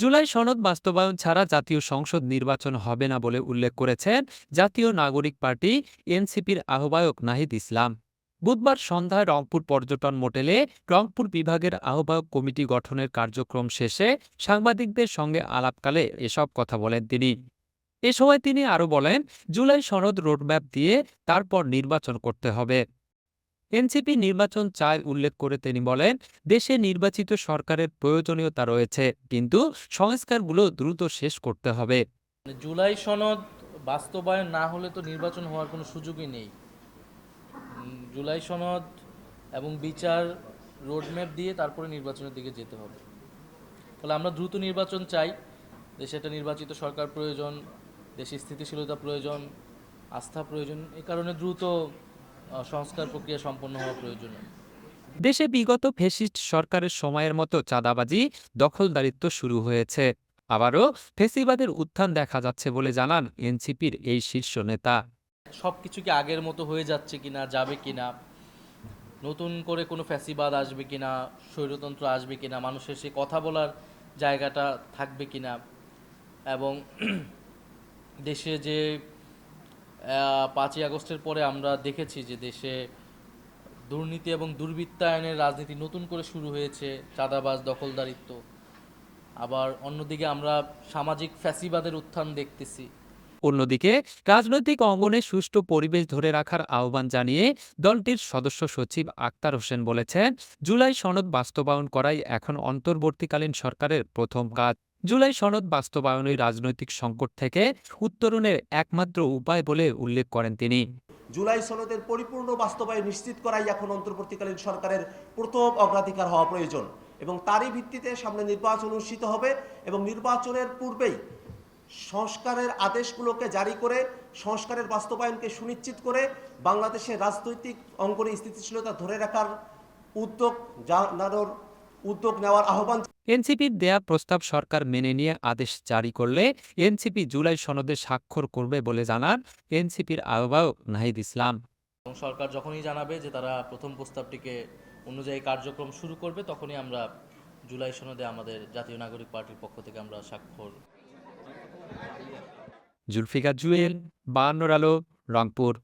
জুলাই সনদ বাস্তবায়ন ছাড়া জাতীয় সংসদ নির্বাচন হবে না বলে উল্লেখ করেছেন জাতীয় নাগরিক পার্টি এনসিপির আহ্বায়ক নাহিদ ইসলাম। বুধবার সন্ধ্যায় রংপুর পর্যটন মোটেলে রংপুর বিভাগের আহ্বায়ক কমিটি গঠনের কার্যক্রম শেষে সাংবাদিকদের সঙ্গে আলাপকালে এসব কথা বলেন তিনি। এ সময় তিনি আরও বলেন, জুলাই সনদ রোডম্যাপ দিয়ে তারপর নির্বাচন করতে হবে। এনসিপি নির্বাচন চায় উল্লেখ করে তিনি বলেন, দেশে নির্বাচিত সরকারের প্রয়োজনীয়তা রয়েছে, কিন্তু সংস্কারগুলো দ্রুত শেষ করতে হবে। মানে জুলাই সনদ বাস্তবায়ন না হলে তো নির্বাচন হওয়ার কোনো সুযোগই নেই। জুলাই সনদ এবং বিচার রোডম্যাপ দিয়ে তারপরে নির্বাচনের দিকে যেতে হবে। ফলে আমরা দ্রুত নির্বাচন চাই। দেশে একটা নির্বাচিত সরকার প্রয়োজন, দেশে স্থিতিশীলতা প্রয়োজন, আস্থা প্রয়োজন, এ কারণে দ্রুত সংস্কার প্রক্রিয়া সম্পন্ন হওয়া প্রয়োজন। দেশে বিগত ফেসিস্ট সরকারের সময়ের মতো চাঁদাবাজি দখলদারিত্ব শুরু হয়েছে। আবারও ফেসিবাদের উত্থান দেখা যাচ্ছে বলে জানান এনসিপির এই শীর্ষ নেতা। সব কিছু কি আগের মতো হয়ে যাচ্ছে কিনা যাবে কিনা নতুন করে কোনো ফ্যাসিবাদ আসবে কিনা স্বৈরতন্ত্র আসবে কিনা মানুষের সে কথা বলার জায়গাটা থাকবে কিনা এবং দেশে যে পাঁচই আগস্টের পরে আমরা দেখেছি যে দেশে দুর্নীতি এবং দুর্বৃত্তায়নের রাজনীতি নতুন করে শুরু হয়েছে, চাঁদাবাজ, দখলদারিত্ব। আবার অন্যদিকে আমরা সামাজিক ফ্যাসিবাদের উত্থান দেখতেছি। অন্যদিকে, রাজনৈতিক অঙ্গনে সুষ্ঠু পরিবেশ ধরে রাখার আহ্বান জানিয়ে দলটির সদস্য সচিব আক্তার হোসেন বলেছেন, জুলাই সনদ বাস্তবায়ন করাই এখন অন্তর্বর্তীকালীন সরকারের প্রথম কাজ। জুলাই সনদ বাস্তবায়নই রাজনৈতিক সংকট থেকে উত্তরণের একমাত্র উপায় বলে উল্লেখ করেন তিনি। জুলাই সনদের পরিপূর্ণ বাস্তবায়ন নিশ্চিত করাই এখন অন্তর্বর্তীকালীন সরকারের প্রথম অগ্রাধিকার হওয়া প্রয়োজন এবং তারই ভিত্তিতে সামনে নির্বাচন অনুষ্ঠিত হবে এবং নির্বাচনের পূর্বেই সংস্কারের আদেশগুলোকে জারি করে, সংস্কারের বাস্তবায়নকে সুনিশ্চিত করে বাংলাদেশের রাজনৈতিক অঙ্গনে স্থিতিশীলতা ধরে রাখার উদ্যোগ জানানোর উদ্যোগ নেওয়ার আহ্বান এনসিপির দেয়া প্রস্তাব সরকার মেনে নিয়ে আদেশ জারি করলে এনসিপি জুলাই সনদে স্বাক্ষর করবে বলে জানান এনসিপির আহ্বায়ক নাহিদ ইসলাম। এবং সরকার যখনই জানাবে যে তারা প্রথম প্রস্তাবটিকে অনুযায়ী কার্যক্রম শুরু করবে তখনই আমরা জুলাই সনদে আমাদের জাতীয় নাগরিক পার্টির পক্ষ থেকে আমরা স্বাক্ষর জুলফিকার জুয়েল বায়ান্নর আলো রংপুর।